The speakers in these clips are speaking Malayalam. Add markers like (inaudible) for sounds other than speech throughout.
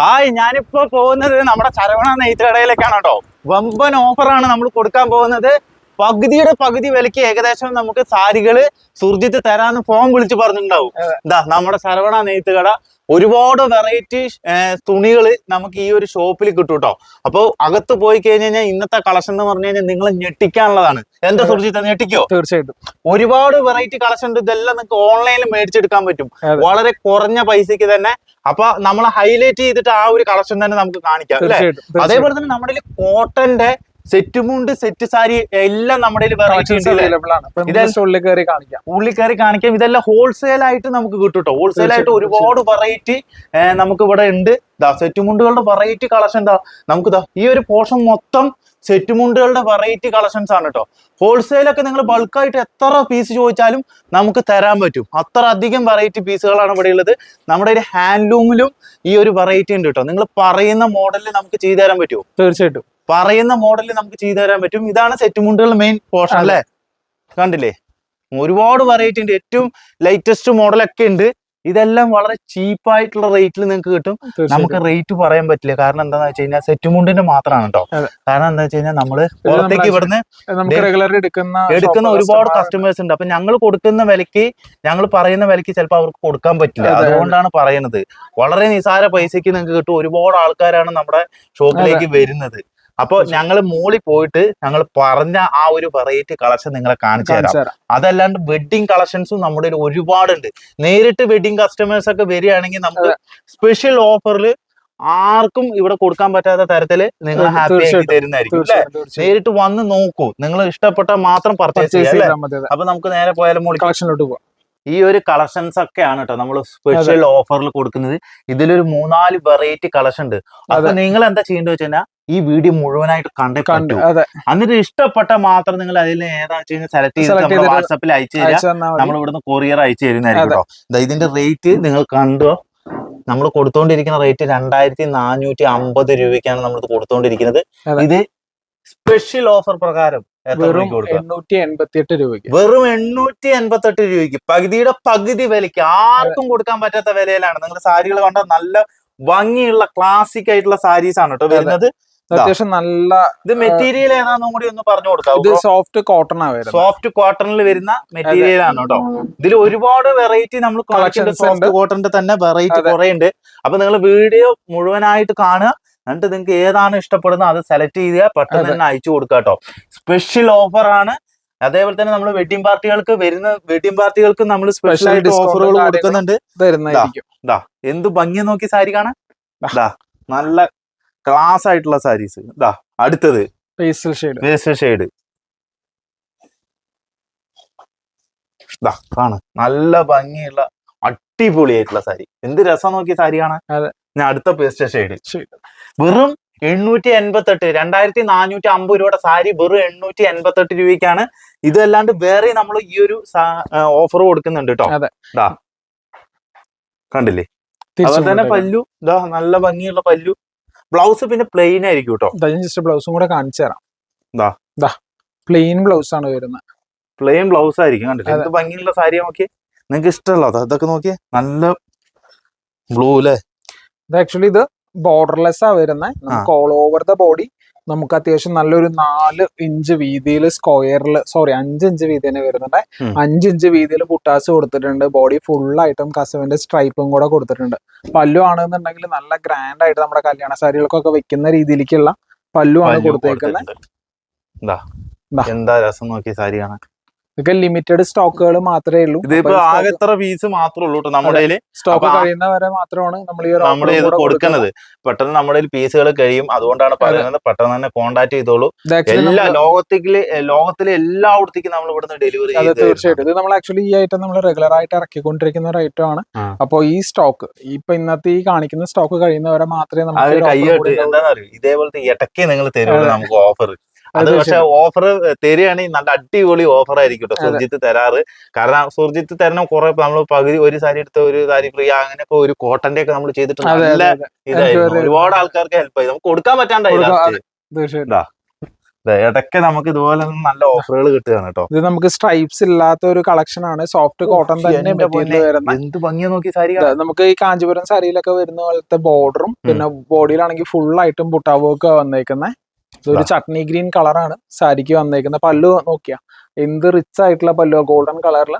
ഹായ് ഞാനിപ്പോ പോകുന്നത് നമ്മുടെ ചരവണ നെയ്ത്ത് കടയിലേക്കാണ് കേട്ടോ. വമ്പൻ ഓഫറാണ് നമ്മൾ കൊടുക്കാൻ പോകുന്നത്. പകുതിയുടെ പകുതി വിലയ്ക്ക് ഏകദേശം നമുക്ക് സാരികൾ സുർജിത്ത് തരാന്ന് ഫോൺ വിളിച്ച് പറഞ്ഞിട്ടുണ്ടാവും. എന്താ നമ്മുടെ ശരവണ നെയ്ത്ത് കട ഒരുപാട് വെറൈറ്റി തുണികൾ നമുക്ക് ഈ ഒരു ഷോപ്പിൽ കിട്ടും കേട്ടോ. അപ്പോൾ അകത്ത് പോയി കഴിഞ്ഞ് കഴിഞ്ഞാൽ ഇന്നത്തെ കളക്ഷൻ എന്ന് പറഞ്ഞു കഴിഞ്ഞാൽ നിങ്ങൾ ഞെട്ടിക്കാനുള്ളതാണ്. എന്താ സുർജിത്ത് ഞെട്ടിക്കോ? തീർച്ചയായിട്ടും. ഒരുപാട് വെറൈറ്റി കളക്ഷൻ ഉണ്ട്. ഇതെല്ലാം നിങ്ങൾക്ക് ഓൺലൈനിൽ മേടിച്ചെടുക്കാൻ പറ്റും. വളരെ കുറഞ്ഞ പൈസക്ക് തന്നെ അപ്പൊ നമ്മൾ ഹൈലൈറ്റ് ചെയ്തിട്ട് ആ ഒരു കളക്ഷൻ തന്നെ നമുക്ക് കാണിക്കാം അല്ലെ? അതേപോലെ തന്നെ നമ്മുടെ കോട്ടന്റെ സെറ്റ് മുണ്ട് സെറ്റ് സാരി എല്ലാം നമ്മുടെ ഉള്ളിൽ കയറി കാണിക്കാം. ഇതെല്ലാം ഹോൾസെയിൽ ആയിട്ട് നമുക്ക് കിട്ടും കേട്ടോ ഹോൾസെയിൽ ആയിട്ട് ഒരുപാട് വെറൈറ്റി നമുക്ക് ഇവിടെ ഉണ്ട്. സെറ്റ് മുണ്ടുകളുടെ വെറൈറ്റി കളക്ഷൻ എന്താ നമുക്ക് ഈ ഒരു പോർഷൻ മൊത്തം സെറ്റ് മുണ്ടുകളുടെ വെറൈറ്റി കളക്ഷൻസ് ആണ് കേട്ടോ ഹോൾസെയിൽ ഒക്കെ നിങ്ങൾ ബൾക്കായിട്ട് എത്ര പീസ് ചോദിച്ചാലും നമുക്ക് തരാൻ പറ്റും. അത്ര അധികം വെറൈറ്റി പീസുകളാണ് ഇവിടെ ഉള്ളത്. നമ്മുടെ ഒരു ഹാൻഡ്ലൂമിലും ഈ ഒരു വെറൈറ്റി ഉണ്ട് കേട്ടോ നിങ്ങൾ പറയുന്ന മോഡലിൽ നമുക്ക് ചെയ്തു തരാൻ പറ്റുമോ? തീർച്ചയായിട്ടും. പറയുന്ന മോഡലിൽ നമുക്ക് ചെയ്തു തരാൻ പറ്റും. ഇതാണ് സെറ്റ് മുണ്ടുകളുടെ മെയിൻ പോർഷൻ അല്ലെ? കണ്ടില്ലേ? ഒരുപാട് വെറൈറ്റി ഉണ്ട്. ഏറ്റവും ലേറ്റസ്റ്റ് മോഡലൊക്കെ ഉണ്ട്. ഇതെല്ലാം വളരെ ചീപ്പായിട്ടുള്ള റേറ്റിൽ നിങ്ങൾക്ക് കിട്ടും. നമുക്ക് റേറ്റ് പറയാൻ പറ്റില്ല. കാരണം എന്താന്ന് വെച്ച് കഴിഞ്ഞാൽ സെറ്റ് മുണ്ടിന്റെ മാത്രമാണ് കേട്ടോ കാരണം എന്താ വെച്ച് കഴിഞ്ഞാൽ നമ്മൾ പുറത്തേക്ക് ഇവിടുന്ന് എടുക്കുന്ന എടുക്കുന്ന ഒരുപാട് കസ്റ്റമേഴ്സ് ഉണ്ട്. അപ്പൊ ഞങ്ങൾ കൊടുക്കുന്ന വിലക്ക് ഞങ്ങൾ പറയുന്ന വിലക്ക് ചിലപ്പോൾ അവർക്ക് കൊടുക്കാൻ പറ്റില്ല. അതെ, അതെ. അതുകൊണ്ടാണ് പറയുന്നത്. വളരെ നിസാര പൈസക്ക് നിങ്ങൾക്ക് കിട്ടും. ഒരുപാട് ആൾക്കാരാണ് നമ്മുടെ ഷോപ്പിലേക്ക് വരുന്നത്. അപ്പൊ ഞങ്ങൾ മോളിൽ പോയിട്ട് ഞങ്ങൾ പറഞ്ഞ ആ ഒരു വെറൈറ്റി കളക്ഷൻ നിങ്ങളെ കാണിച്ചു തരാം. അതല്ലാണ്ട് വെഡിങ് കളക്ഷൻസും നമ്മുടെ ഒരുപാടുണ്ട്. നേരിട്ട് വെഡിങ് കസ്റ്റമേഴ്സ് ഒക്കെ വരികയാണെങ്കിൽ നമുക്ക് സ്പെഷ്യൽ ഓഫറിൽ ആർക്കും ഇവിടെ കൊടുക്കാൻ പറ്റാത്ത തരത്തിൽ നിങ്ങൾ ഹാപ്പി ആക്കി. തരുന്നതായിരിക്കും അല്ലെ? നേരിട്ട് വന്ന് നോക്കൂ. നിങ്ങൾ ഇഷ്ടപ്പെട്ട മാത്രം പർച്ചേസ് ചെയ്യാം അപ്പൊ നമുക്ക് നേരെ പോയാലും കളക്ഷനിലോട്ട് പോവാം. ഈ ഒരു കളക്ഷൻസ് ഒക്കെ ആണ് കേട്ടോ നമ്മൾ സ്പെഷ്യൽ ഓഫറിൽ കൊടുക്കുന്നത്. ഇതിലൊരു മൂന്നാൽ വെറൈറ്റി കളക്ഷൻ ഉണ്ട്. അപ്പൊ നിങ്ങൾ എന്താ ചെയ്യേണ്ടത് വെച്ച് കഴിഞ്ഞാൽ ഈ വീഡിയോ മുഴുവനായിട്ട് കണ്ടേ കണ്ടു എന്നിട്ട് ഇഷ്ടപ്പെട്ട മാത്രം നിങ്ങൾ അതിൽ ഏതാ വെച്ച് കഴിഞ്ഞാൽ സെലക്ട് ചെയ്ത് വാട്സാപ്പിൽ അയച്ചു തരാം നമ്മൾ ഇവിടുന്ന് കൊറിയർ അയച്ചു തരുന്നതായിരിക്കും കേട്ടോ ഇതിന്റെ റേറ്റ് നിങ്ങൾ കണ്ടോ? നമ്മൾ കൊടുത്തോണ്ടിരിക്കുന്ന റേറ്റ് രണ്ടായിരത്തി നാനൂറ്റി അമ്പത് രൂപയ്ക്കാണ് നമ്മൾ ഇത് കൊടുത്തോണ്ടിരിക്കുന്നത് ഇത് സ്പെഷ്യൽ ഓഫർ പ്രകാരം വെറും എണ്ണൂറ്റി എൺപത്തി എട്ട് രൂപയ്ക്ക്. വെറും എണ്ണൂറ്റി എൺപത്തി എട്ട് രൂപയ്ക്ക്. പകുതിയുടെ പകുതി വിലയ്ക്ക്. ആർക്കും കൊടുക്കാൻ പറ്റാത്ത വിലയിലാണ്. നിങ്ങൾ സാരികൾ കണ്ട നല്ല ഭംഗിയുള്ള ക്ലാസിക് ആയിട്ടുള്ള സാരീസ് ആണ് കേട്ടോ വരുന്നത്. അത്യാവശ്യം നല്ല ഇത് മെറ്റീരിയൽ ഏതാണെന്നും കൂടി ഒന്ന് പറഞ്ഞു കൊടുക്കാം. ഇത് സോഫ്റ്റ് കോട്ടൺ ആണ് വരുന്നത്. സോഫ്റ്റ് കോട്ടണിൽ വരുന്ന മെറ്റീരിയൽ ആണ് കേട്ടോ. ഇതിൽ ഒരുപാട് വെറൈറ്റി നമ്മൾ കളക്ഷൻ സോഫ്റ്റ് കോട്ടണിന്റെ തന്നെ വെറൈറ്റി. കുറെ ഉണ്ട്. അപ്പൊ നിങ്ങൾ വീഡിയോ മുഴുവനായിട്ട് കാണുക. എന്നിട്ട് നിങ്ങൾക്ക് ഏതാണ് ഇഷ്ടപ്പെടുന്നത് അത് സെലക്ട് ചെയ്യുക പെട്ടെന്ന്. തന്നെ അയച്ചു കൊടുക്കുക കേട്ടോ സ്പെഷ്യൽ ഓഫർ ആണ്. അതേപോലെ തന്നെ നമ്മൾ വെഡിങ് പാർട്ടികൾക്ക് വരുന്ന വെഡിങ് പാർട്ടികൾക്ക് നമ്മൾ സ്പെഷ്യൽ ആയിട്ട് ഓഫറുകൾ കൊടുക്കുന്നുണ്ട്. എന്ത് ഭംഗി നോക്കി സാരി കാണാൻ. നല്ല ക്ലാസ് ആയിട്ടുള്ള സാരീസ് ദാ അടുത്തത്. പേസ്റ്റൽ ഷെയ്ഡ് പേസ്റ്റൽ ഷെയ്ഡ് ദാ കാണ്. നല്ല ഭംഗിയുള്ള അടിപൊളിയായിട്ടുള്ള സാരി. എന്ത് രസം നോക്കിയ സാരി കാണാൻ. ഞാൻ അടുത്ത പേസ്റ്റ് ഷെയ്ഡ് വെറും എണ്ണൂറ്റി എൺപത്തെട്ട് രണ്ടായിരത്തി നാനൂറ്റി അമ്പത് രൂപയുടെ സാരി വെറും എണ്ണൂറ്റി എൺപത്തെട്ട് രൂപയ്ക്കാണ് ഇതല്ലാണ്ട് വേറെ നമ്മൾ ഈ ഒരു ഓഫർ കൊടുക്കുന്നുണ്ട് കേട്ടോ കണ്ടില്ലേ? അതുപോലെ തന്നെ പല്ലു. ഇതാ നല്ല ഭംഗിയുള്ള പല്ലു. ബ്ലൗസ് പിന്നെ പ്ലെയിൻ ആയിരിക്കും കേട്ടോ ജസ്റ്റ് ബ്ലൗസും കൂടെ കാണിച്ചു തരാം. പ്ലെയിൻ ബ്ലൗസ് ആണ് വരുന്നത്. പ്ലെയിൻ ബ്ലൗസ് ആയിരിക്കും കണ്ടില്ലേ? അതെ. എന്ത് ഭംഗിയുള്ള സാരി നോക്കിയേ? നിങ്ങൾക്ക് ഇഷ്ടമല്ലോ? ഇതൊക്കെ നോക്കിയേ? നല്ല ബ്ലൂ അല്ലേ? ഇത് ആക്ച്വലി ഇത് ബോർഡർലെസ് ആ വരുന്നത് നമുക്ക് ഓൾ ഓവർ ദ ബോഡി നമുക്ക് അത്യാവശ്യം നല്ലൊരു നാല് ഇഞ്ച് വീതിയിൽ സ്ക്വയറിൽ സോറി അഞ്ച് ഇഞ്ച് വീതി തന്നെ വരുന്നുണ്ട്. അഞ്ച് ഇഞ്ച് വീതിയിൽ പുട്ടാസ് കൊടുത്തിട്ടുണ്ട്. ബോഡി ഫുൾ ആയിട്ടും കസവിന്റെ സ്ട്രൈപ്പും കൂടെ കൊടുത്തിട്ടുണ്ട്. പല്ലു ആണെന്നുണ്ടെങ്കിൽ നല്ല ഗ്രാൻഡ് ആയിട്ട് നമ്മുടെ കല്യാണ സാരികൾക്കൊക്കെ വെക്കുന്ന രീതിയിലേക്കുള്ള പല്ലു ആണ് കൊടുത്തേക്കുന്നത്. എന്താ രസം നോക്കി സാരി കാണാൻ? ഇതൊക്കെ ലിമിറ്റഡ് സ്റ്റോക്കുകൾ മാത്രമേ ഉള്ളൂ. ഇതിപ്പോ ആകെ എത്ര പീസ് മാത്രമേ ഉള്ളൂ നമ്മുടെ സ്റ്റോക്ക് കഴിയുന്നവരെ കഴിയുന്ന വരെ മാത്രമാണ് നമ്മൾ ഈ നമ്മുടെ നമ്മൾ ഇത് കൊടുക്കുന്നത്. പെട്ടെന്ന് നമ്മുടെ പീസുകൾ കഴിയും. അതുകൊണ്ടാണ് പറയുന്നത് പെട്ടെന്ന് തന്നെ കോണ്ടാക്ട് ചെയ്തോളൂ. എല്ലാ ലോകത്തേക്കിൽ എല്ലാ എല്ലായിടത്തേക്കും നമ്മൾ ഇവിടുന്ന് ഡെലിവറി അതെ തീർച്ചയായിട്ടും. ഇത് നമ്മൾ ആക്ച്വലി ഈ ഐറ്റം നമ്മൾ റെഗുലർ ആയിട്ട് ഇറക്കിക്കൊണ്ടിരിക്കുന്ന ഒരു ഐറ്റം ആണ്. അപ്പൊ അപ്പോൾ ഈ സ്റ്റോക്ക് ഇപ്പൊ ഇന്നത്തെ ഈ കാണിക്കുന്ന സ്റ്റോക്ക് കഴിയുന്നവരെ മാത്രമേ നമ്മൾ നമുക്ക് ഇതേപോലത്തെ ഇടയ്ക്ക് നിങ്ങൾ തരുള്ളൂ നമുക്ക് ഓഫർ അത് പക്ഷെ ഓഫർ തരികയാണെങ്കിൽ നല്ല അടിപൊളി ഓഫർ ആയിരിക്കും കേട്ടോ സുർജിത്ത് തരാറ്. കാരണം സുർജിത്ത് തരണം കുറെ നമ്മൾ പകുതി ഒരു സാരി എടുത്ത ഒരു സാരി ഫ്രീ അങ്ങനെ ഇപ്പൊ ഒരു കോട്ടന്റെ ഒക്കെ നമ്മൾ ചെയ്തിട്ട് നല്ല ഇതായിരുന്നു. ഒരുപാട് ആൾക്കാർക്ക് ഹെൽപ്പ് ആയി. നമുക്ക് കൊടുക്കാൻ പറ്റാണ്ടായി കൊടുക്കാം, last. ദേ, ഇടയ്ക്ക് നമുക്ക് ഇതുപോലെ നല്ല ഓഫറുകൾ കിട്ടുകയാണ് കേട്ടോ. ഇത് നമുക്ക് സ്ട്രൈപ്സ് ഇല്ലാത്ത ഒരു കളക്ഷൻ ആണ്. സോഫ്റ്റ് കോട്ടൺ തന്നെ എന്ത് ഭംഗിയാ നോക്കി സാരി നമുക്ക് ഈ കാഞ്ചീപുരം സാരിയിലൊക്കെ വരുന്ന പോലത്തെ ബോർഡറും പിന്നെ ബോഡിയിലാണെങ്കിൽ ഫുൾ ആയിട്ടും ബുട്ടാ ഒക്കെ വന്നേക്കുന്നത് ഇതൊരു. ചട്നി ഗ്രീൻ കളറാണ് സാരിക്ക് വന്നേക്കുന്ന പല്ലു നോക്കിയാ. എന്ത് റിച്ച് ആയിട്ടുള്ള പല്ലു ഗോൾഡൻ കളറിൽ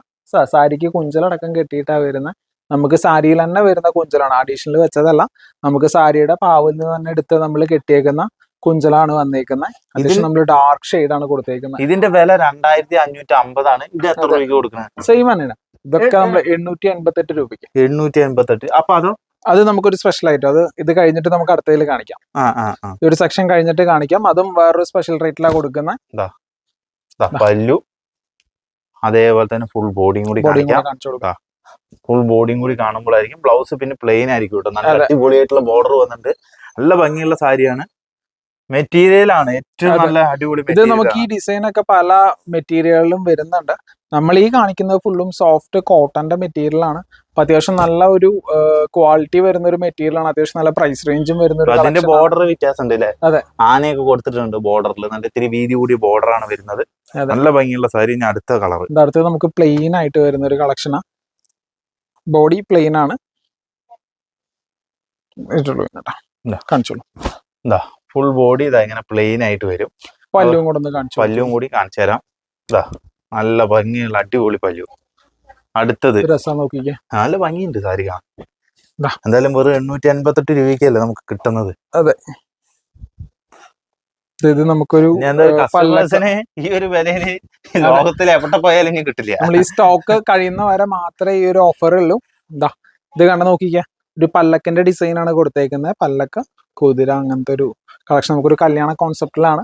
സാരിക്ക് കുഞ്ചലടക്കം കെട്ടിയിട്ടാണ് വരുന്നത് നമുക്ക് സാരിയിൽ തന്നെ വരുന്ന കുഞ്ചലാണ്. അഡീഷണൽ വെച്ചതല്ല. നമുക്ക് സാരിയുടെ പാവിൽ നിന്ന് തന്നെ എടുത്ത് നമ്മൾ കെട്ടിയേക്കുന്ന കുഞ്ചലാണ് വന്നേക്കുന്നത് അത്യാവശ്യം നമ്മൾ ഡാർക്ക് ഷെയ്ഡ് ആണ് കൊടുത്തേക്കുന്നത് ഇതിന്റെ വില രണ്ടായിരത്തി അഞ്ഞൂറ്റി അമ്പതാണ് ഇത് എത്ര രൂപയ്ക്ക് കൊടുക്കുന്നത് സെയിം തന്നെയാണ്. ഇതൊക്കെ നമ്മൾ എണ്ണൂറ്റി എൺപത്തെട്ട് രൂപയ്ക്ക്. എണ്ണൂറ്റി എൺപത്തെട്ട്. അപ്പൊ അതോ അത് നമുക്കൊരു സ്പെഷ്യൽ ആയിട്ട് അത് ഇത് കഴിഞ്ഞിട്ട് നമുക്ക് അടുത്തതിൽ കാണിക്കാം. ഈ ഒരു സെക്ഷൻ കഴിഞ്ഞിട്ട് കാണിക്കാം. അതും വേറൊരു സ്പെഷ്യൽ റേറ്റിലാണ് കൊടുക്കുന്നത് ദാ, പല്ലു. അതേപോലെ തന്നെ ഫുൾ ബോഡിയും കൂടി കാണിച്ചു കൊടുക്കാം. ഫുൾ ബോഡിയും കൂടി കാണുമ്പോഴായിരിക്കും ബ്ലൗസ് പിന്നെ പ്ലെയിൻ ആയിരിക്കും കേട്ടോ. നല്ല. അടിപൊളിയായിട്ടുള്ള ബോർഡർ വന്നിട്ട് നല്ല ഭംഗിയുള്ള സാരിയാണ്. മെറ്റീരിയൽ ആണ്. ഏറ്റവും നല്ല അടിപൊളി ഇത് നമുക്ക് ഈ ഡിസൈൻ ഒക്കെ പല മെറ്റീരിയലിലും വരുന്നുണ്ട്. നമ്മൾ ഈ കാണിക്കുന്നത് ഫുള്ളും സോഫ്റ്റ് കോട്ടന്റെ മെറ്റീരിയലാണ് അപ്പൊ അത്യാവശ്യം നല്ല ഒരു ക്വാളിറ്റി വരുന്ന ഒരു മെറ്റീരിയൽ ആണ്. അത്യാവശ്യം നല്ല പ്രൈസ് റേഞ്ചും വരുന്ന അതിന്റെ ബോർഡർ വ്യത്യാസം ഉണ്ട് അല്ലേ? അതെ. ആനയൊക്കെ കൊടുത്തിട്ടുണ്ട് ബോർഡറിൽ നല്ല ഇത്തിരി വീതി കൂടി ബോർഡർ ആണ് വരുന്നത്. നല്ല ഭംഗിയുള്ള സാരി. ഇനി അടുത്ത കളർ ഇത് അടുത്ത് നമുക്ക് പ്ലെയിൻ ആയിട്ട് വരുന്ന ഒരു കളക്ഷനാ ബോഡി പ്ലെയിൻ ആണ്. കാണിച്ചോളൂ. ഫുൾ ബോഡി ഇതാ ഇങ്ങനെ പ്ലെയിൻ ആയിട്ട് വരും. പല്ലും കൂടെ ഒന്ന് കാണിച്ചു പല്ലും കൂടി കാണിച്ചു തരാം ഇതാ. നല്ല ഭംഗിയുള്ള അടിപൊളി പല്ലു. അടുത്തത്. നല്ല ഭംഗിയുണ്ട് സാരിക. എന്തായാലും വെറും എണ്ണൂറ്റി അൻപത്തെട്ട് രൂപയ്ക്കല്ലേ നമുക്ക് കിട്ടുന്നത്. അതെ. ഇത് നമുക്കൊരു ഈ ഒരു വിലയിൽ ലോകത്തിൽ എവിടെ പോയാലും കിട്ടില്ല. നമ്മൾ ഈ സ്റ്റോക്ക് കഴിയുന്ന വരെ മാത്രമേ ഈ ഒരു ഓഫർ ഉള്ളൂ. എന്താ ഇത് കണ്ട നോക്കിക്ക. ഒരു പല്ലക്കിന്റെ ഡിസൈൻ ആണ് കൊടുത്തേക്കുന്നത് പല്ലക്ക കുതിര അങ്ങനത്തെ ഒരു കളക്ഷൻ നമുക്കൊരു കല്യാണ കോൺസെപ്റ്റിലാണ്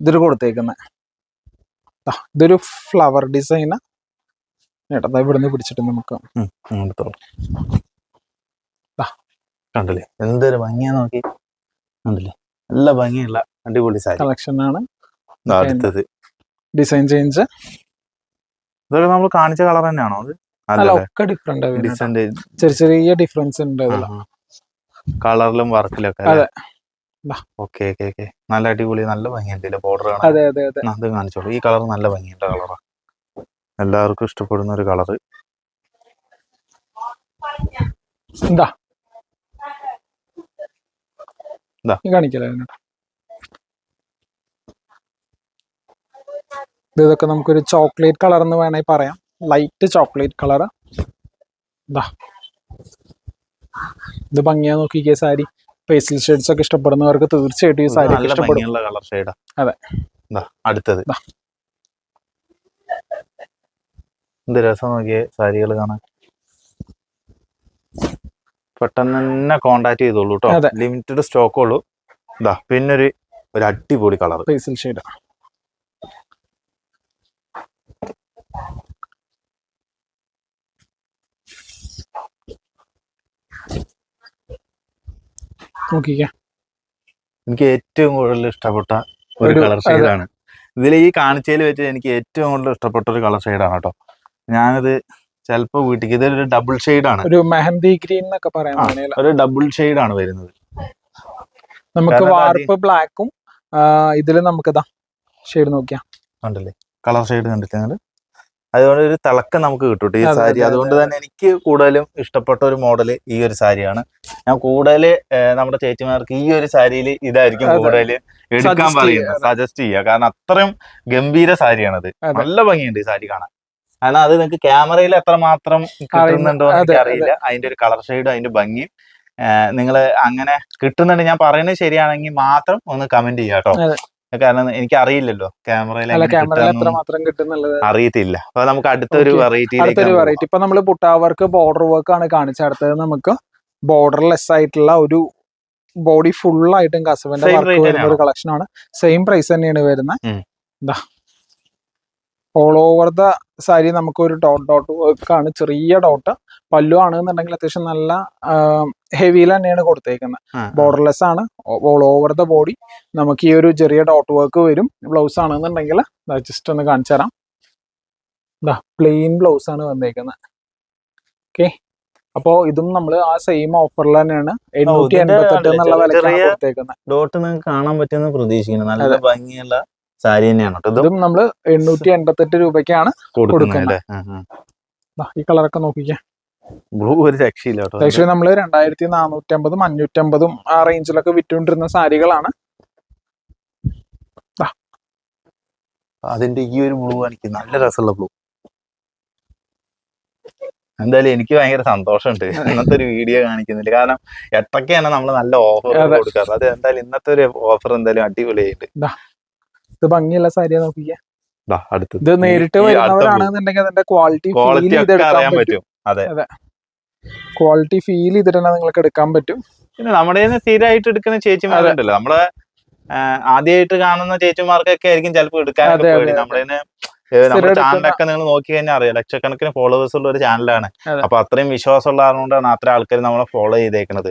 ഇതൊരു കൊടുത്തേക്കുന്നത് ഇതൊരു ഫ്ലവർ ഡിസൈന ഏട്ടാ ഇവിടുന്ന് പിടിച്ചിട്ട് നമുക്ക്. കണ്ടില്ലേ? എന്തൊരു ഭംഗിയാ നോക്കി. കണ്ടില്ലേ? നല്ല ഭംഗിയുള്ള അടിപൊളി സാരി. കളക്ഷൻ ആണ്. അടുത്തത്. ഡിസൈൻ ചേഞ്ച് ഇതൊക്കെ നമ്മൾ കാണിച്ച കളർ തന്നെയാണോ അത്? ഒക്കെ ഡിഫറെന്റ് ചെറിയ ചെറിയ ഡിഫറൻസ് ഉണ്ട് കളറിലും വർക്കിലും ഒക്കെ അതെ. Okay okay okay. നല്ല അടിപൊളി നല്ല ഭംഗിയുണ്ട് ബോർഡർ അതെ അതെ അതെ. അത് കാണിച്ചോളൂ. ഈ കളർ നല്ല ഭംഗിയുള്ള കളറാ എല്ലാവർക്കും ഇഷ്ടപ്പെടുന്ന ഒരു കളറ് എന്താ കാണിക്കല ഇതൊക്കെ നമുക്കൊരു ചോക്ലേറ്റ് കളർ എന്ന് വേണമെങ്കിൽ പറയാം. ലൈറ്റ് ചോക്ലേറ്റ് കളർ ഇതാ. ഇത് ഭംഗിയാ നോക്കിക്കേ സാരി. പേസ്റ്റൽ ഷെയ്ഡ്സ് ഒക്കെ ഇഷ്ടപ്പെടുന്നവർക്ക് തീർച്ചയായിട്ടും ഈ സാരി ഇഷ്ടപ്പെടും. കളർ ഷെയ്ഡാ അതെ. അടുത്തത്. എന്ത് രസം നോക്കിയ സാരികൾ കാണാൻ. പെട്ടെന്ന് തന്നെ കോണ്ടാക്ട് ചെയ്തോളൂ കേട്ടോ ലിമിറ്റഡ് സ്റ്റോക്കുള്ളൂ ഇതാ പിന്നെ ഒരു ഒരു അടിപൊളി കളർ പേസിൽ ഷെയ്ഡ് നോക്കിക്കേ. എനിക്ക് ഏറ്റവും കൂടുതൽ ഇഷ്ടപ്പെട്ട ഒരു കളർ. ഷെയ്ഡാണ്. ഇതിൽ ഈ കാണിച്ചതിൽ വെച്ച് എനിക്ക് ഏറ്റവും കൂടുതൽ ഇഷ്ടപ്പെട്ട ഒരു കളർ ഷെയ്ഡാണ് കേട്ടോ. ഞാനിത് ചിലപ്പോ വീട്ടിലേക്ക് ഇതൊരു ഡബിൾ ഷെയ്ഡാണ്. ഒരു മെഹന്തി ഗ്രീൻ എന്നൊക്കെ പറയാൻ ഒരു ഡബിൾ ഷെയ്ഡാണ് വരുന്നത്. നമുക്ക് വാർപ്പ് ബ്ലാക്കും ഇതിൽ നമുക്ക് ഇതാ ഷെയ്ഡ് നോക്കിയാ. കണ്ടില്ലേ? കളർ ഷെയ്ഡ് കണ്ടില്ലേ അതുകൊണ്ട് ഒരു തിളക്കം നമുക്ക് കിട്ടും ഈ സാരി. അതുകൊണ്ട് തന്നെ എനിക്ക് കൂടുതലും ഇഷ്ടപ്പെട്ട ഒരു മോഡൽ ഈ ഒരു സാരിയാണ്. ഞാൻ കൂടുതൽ നമ്മുടെ ചേച്ചിമാർക്ക് ഈ ഒരു സാരിയിൽ ഇതായിരിക്കും. കൂടുതൽ എടുക്കാൻ പറയുന്നത്. സജസ്റ്റ് ചെയ്യുക. കാരണം അത്രയും ഗംഭീര സാരിയാണത്. നല്ല ഭംഗിയുണ്ട് ഈ സാരി കാണാൻ. കാരണം അത് നിങ്ങൾക്ക് ക്യാമറയിൽ എത്ര മാത്രം കിട്ടുന്നുണ്ടോ എന്ന് എനിക്ക് അറിയില്ല. അതിന്റെ ഒരു കളർ ഷെയ്ഡും അതിന്റെ ഭംഗിയും നിങ്ങൾ അങ്ങനെ കിട്ടുന്നുണ്ട്. ഞാൻ പറയുന്നത് ശരിയാണെങ്കിൽ മാത്രം ഒന്ന് കമന്റ് ചെയ്യാം കേട്ടോ. കാരണം എനിക്ക് അറിയില്ലല്ലോ ക്യാമറയിൽ അറിയത്തില്ല. അപ്പൊ നമുക്ക് അടുത്തൊരു വെറൈറ്റി അടുത്തൊരു വെറൈറ്റി ഇപ്പൊ നമ്മൾ പുട്ടാ വർക്ക് ബോർഡർ വർക്ക് ആണ് കാണിച്ചത്. അടുത്തത് നമുക്ക് ബോർഡർലെസ് ആയിട്ടുള്ള ഒരു ബോഡി ഫുൾ ആയിട്ടും കസവിന്റെ? കളക്ഷൻ ആണ്. സെയിം പ്രൈസ് തന്നെയാണ് വരുന്നത്. ഓൾ ഓവർ ദ സാരി നമുക്ക് ഒരു ഡോട്ട് ഡോട്ട് വർക്ക് ആണ് ചെറിയ ഡോട്ട് പല്ലു ആണെന്നുണ്ടെങ്കിൽ അത്യാവശ്യം നല്ല ഹെവിയിൽ തന്നെയാണ് കൊടുത്തേക്കുന്നത് ബോർഡർലെസ് ആണ്. ഓൾ ഓവർ ദ ബോഡി നമുക്ക് ഈ ഒരു ചെറിയ ഡോട്ട് വർക്ക് വരും. ബ്ലൗസ് ആണെന്നുണ്ടെങ്കിൽ ജസ്റ്റ് ഒന്ന് കാണിച്ചു തരാം. ഇതാ പ്ലെയിൻ ബ്ലൗസ് ആണ് വന്നേക്കുന്നത് ഓക്കെ അപ്പോ ഇതും നമ്മൾ ആ സെയിം ഓഫറിൽ തന്നെയാണ്. എണ്ണൂറ്റി എൺപത്തെട്ട് എന്നുള്ള വില വിലക്കാണ് ചെറിയ കൊടുത്തേക്കുന്നത് ഡോട്ട് നിങ്ങൾക്ക് കാണാൻ പറ്റുമെന്ന് പ്രതീക്ഷിക്കുന്നു. നല്ല. ഭംഗിയുള്ള സാരി തന്നെയാണ് ഇതും നമ്മൾ എണ്ണൂറ്റി എൺപത്തെട്ട് രൂപയ്ക്കാണ് കൊടുക്കുന്നത്. ഈ കളറൊക്കെ നോക്കിക്കേ. ബ്ലൂ ഒരു രക്ഷയില്ല കേട്ടോ. നമ്മൾ നമ്മൾ രണ്ടായിരത്തി നാനൂറ്റി അമ്പതും അഞ്ഞൂറ്റമ്പതും ആ റേഞ്ചിലൊക്കെ വിറ്റുകൊണ്ടിരുന്ന സാരികളാണ്. അതിന്റെ ഈ ഒരു ബ്ലൂ എനിക്ക് നല്ല രസമുള്ള ബ്ലൂ. എന്തായാലും എനിക്ക് ഭയങ്കര സന്തോഷമുണ്ട്. ഇന്നത്തെ ഒരു വീഡിയോ കാണിക്കുന്നില്ല കാരണം എട്ടൊക്കെയാണ് നമ്മൾ നല്ല ഓഫർ കൊടുക്കാറ്. അത് എന്തായാലും ഇന്നത്തെ ഒരു ഓഫർ എന്തായാലും അടിപൊളിയായിട്ട്. ഇത് ഭംഗിയുള്ള സാരിയാ നോക്കിക്കേ. ഇത് നേരിട്ട് വരുന്നവരാണെന്നുണ്ടെങ്കിൽ അതിന്റെ ക്വാളിറ്റി ഫീൽ ചെയ്തെടുക്കാൻ അതെ പറ്റും. അതെ. ക്വാളിറ്റി ഫീൽ ചെയ്തിട്ട് തന്നെ നിങ്ങൾക്ക് എടുക്കാൻ പറ്റും. പിന്നെ നമ്മുടെ സ്ഥിരമായിട്ട് എടുക്കുന്ന ചേച്ചിമാരുണ്ടല്ലോ. നമ്മളെ ആദ്യമായിട്ട് കാണുന്ന ചേച്ചിമാർക്കൊക്കെ ആയിരിക്കും ചിലപ്പോൾ എടുക്കാൻ അതെ, നമ്മുടെ നമ്മുടെ ചാനലൊക്കെ നിങ്ങൾ നോക്കി കഴിഞ്ഞാൽ അറിയാം. ലക്ഷക്കണക്കിന് ഫോളോവേഴ്സ് ഉള്ള ഒരു ചാനലാണ്. അപ്പൊ അത്രയും വിശ്വാസമുള്ള കാരണം അത്ര ആൾക്കാർ നമ്മളെ ഫോളോ ചെയ്തേക്കുന്നത്.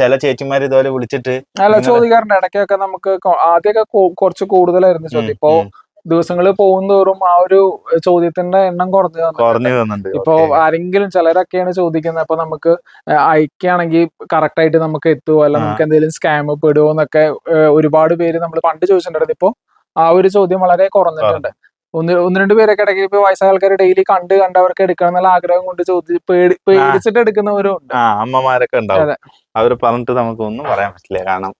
ചില ചേച്ചിമാർ ഇതുപോലെ വിളിച്ചിട്ട് അല്ല ചോദിക്കാറുണ്ട്. ഇടയ്ക്കൊക്കെ നമുക്ക് ആദ്യമൊക്കെ കുറച്ച് കൂടുതലായിരുന്നു ചോദ്യം. ഇപ്പൊ ദിവസങ്ങൾ പോകുന്തോറും ആ ഒരു ചോദ്യത്തിന്റെ എണ്ണം കുറഞ്ഞു കുറഞ്ഞു വന്നിട്ടുണ്ട്. ഇപ്പൊ ആരെങ്കിലും ചിലരൊക്കെയാണ് ചോദിക്കുന്നത്. അപ്പൊ നമുക്ക് അയക്കുകയാണെങ്കിൽ കറക്റ്റ് ആയിട്ട് നമുക്ക് എത്തുമോ അല്ല നമുക്ക് എന്തെങ്കിലും സ്കാം പെടുമോ എന്നൊക്കെ ഒരുപാട് പേര് നമ്മൾ പണ്ട് ചോദിച്ചിട്ടുണ്ടായിരുന്നു. ഇപ്പൊ ആ ഒരു ചോദ്യം വളരെ കുറഞ്ഞിട്ടുണ്ട്. ഒന്ന് ഒന്ന് രണ്ട് പേരൊക്കെ ഇടയ്ക്ക് ഇപ്പൊ വയസ്സായ ആൾക്കാർ ഡെയിലി കണ്ട് കണ്ട് അവർക്ക് എടുക്കണം എന്നുള്ള ആഗ്രഹം കൊണ്ട് ചോദിച്ച് പേടി പേടിച്ചിട്ട് എടുക്കുന്നവരും ഉണ്ട്. അമ്മമാരൊക്കെ ഉണ്ടാവും. അതെ. അവർ പറഞ്ഞിട്ട് നമുക്ക് ഒന്നും പറയാൻ പറ്റില്ല. കാരണം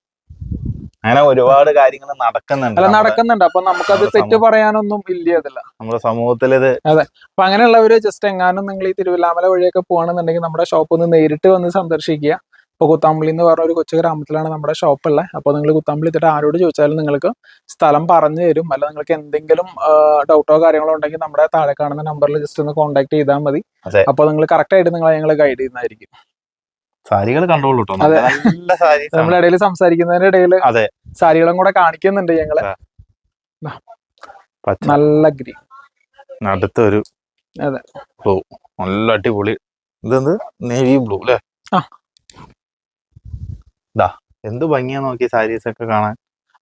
അങ്ങനെ ഒരുപാട് കാര്യങ്ങൾ നടക്കുന്നുണ്ട്. അല്ല നടക്കുന്നുണ്ട്. അപ്പൊ നമുക്കത് തെറ്റ് പറയാനൊന്നും ഇല്ല അതില്ല നമ്മുടെ സമൂഹത്തിൽ ഇത് അപ്പൊ അങ്ങനെയുള്ളവര് ജസ്റ്റ് എങ്ങാനും നിങ്ങൾ ഈ തിരുവല്ലാമല വഴിയൊക്കെ പോവാണെന്നുണ്ടെങ്കിൽ നമ്മുടെ ഷോപ്പ് ഒന്ന് നേരിട്ട് വന്ന് സന്ദർശിക്കുക. ഇപ്പൊ കുത്താമ്പള്ളി എന്ന് പറഞ്ഞ ഒരു കൊച്ചു ഗ്രാമത്തിലാണ് നമ്മുടെ ഷോപ്പ് ഉള്ളത് അപ്പോൾ നിങ്ങൾ കുത്താമ്പള്ളി എത്തിയിട്ട് ആരോട് ചോദിച്ചാലും നിങ്ങൾക്ക് സ്ഥലം പറഞ്ഞു തരും. അല്ല നിങ്ങൾക്ക് എന്തെങ്കിലും ഡൗട്ടോ കാര്യങ്ങളോ ഉണ്ടെങ്കിൽ നമ്മുടെ താഴെ കാണുന്ന നമ്പറിൽ ജസ്റ്റ് ഒന്ന് കോൺടാക്ട് ചെയ്താൽ മതി. അപ്പോൾ നിങ്ങൾ കറക്റ്റ് ആയിട്ട് നിങ്ങളെ ഞങ്ങൾ ഗൈഡ് ചെയ്യുന്നതായിരിക്കും. സാരികൾ കണ്ടോളൂ കേട്ടോ. നല്ല സാരി നമ്മുടെ ഇടയിൽ സംസാരിക്കുന്നതിന്റെ ഇടയിൽ അതെ. സാരികളും കൂടെ കാണിക്കുന്നുണ്ട് ഞങ്ങൾ. നല്ല ഗ്രീൻ. അടുത്തൊരു അതെ. ബ്ലൂ. നല്ല അടിപൊളി. ഇതെന്ത്? നേവി ബ്ലൂ അല്ലേ? ആ. ദാ. എന്ത് ഭംഗിയാ നോക്കി സാരീസ് ഒക്കെ കാണാൻ.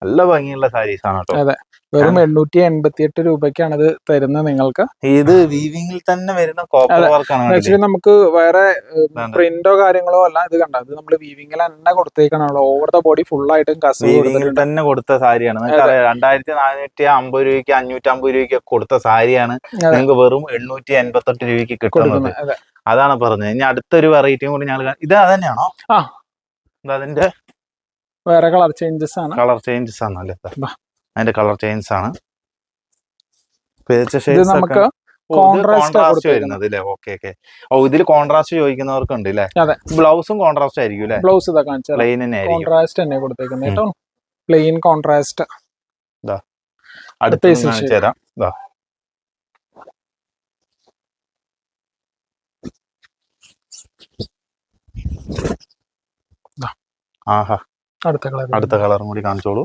നല്ല ഭംഗിയുള്ള സാരീസ് ആണ് കേട്ടോ. വെറും എണ്ണൂറ്റി എൺപത്തി എട്ട് രൂപയ്ക്കാണ് ഇത് തരുന്നത് നിങ്ങൾക്ക്. ഇത് വീവിംഗിൽ തന്നെ വരുന്ന കോപ്പർ അതെ. വർക്കാണ് ആക്ച്വലി നമുക്ക് വേറെ പ്രിന്റോ കാര്യങ്ങളോ അല്ല ഇത് കണ്ട? ഇത് നമ്മൾ വീവിംഗിൽ തന്നെ കൊടുത്തേക്കണല്ലോ. ഓവർ ദ ബോഡി ഫുൾ ആയിട്ടും കസവ് വീവിങ്ങിൽ തന്നെ കൊടുത്ത സാരിയാണ് രണ്ടായിരത്തി നാനൂറ്റി അമ്പത് രൂപയ്ക്ക് അഞ്ഞൂറ്റി അമ്പത് രൂപയ്ക്ക് കൊടുത്ത സാരിയാണ് നിങ്ങൾക്ക് വെറും എണ്ണൂറ്റി എൺപത്തെട്ട് രൂപയ്ക്ക് കിട്ടുന്നത്. അതാണ് പറഞ്ഞത്. ഇനി അടുത്തൊരു വെറൈറ്റിയും കൂടി ഞങ്ങൾ ഇത് അതന്നെയാണോ ആ. ഇത് അതിന്റെ? വേറെ കളർ ചേഞ്ചസ് ആണ്. കളർ ചേഞ്ചസ് ആണ് അല്ലേ. അതിന്റെ കളർ ചേഞ്ചസ് ആണ്. നമുക്ക് കോൺട്രാസ്റ്റ്. വരുന്നത് അല്ലേ? ഓക്കെ ഓക്കെ ഓ ഇതിൽ കോൺട്രാസ്റ്റ് ചോദിക്കുന്നവർക്കുണ്ട് അല്ലേ? അതെ. ബ്ലൗസും കോൺട്രാസ്റ്റ് ആയിരിക്കും അല്ലേ? ബ്ലൗസ് ഇതാ കാണിച്ചത്. പ്ലെയിൻ തന്നെ കോൺട്രാസ്റ്റ് തന്നെ കൊടുത്തേക്കുന്നത് കേട്ടോ. പ്ലെയിൻ കോൺട്രാസ്റ്റ് അടുത്ത കാണിച്ചു. തരാം. ഇതാ ആഹാ. അടുത്ത കളർ അടുത്ത കളറും കൂടി കാണിച്ചോളൂ.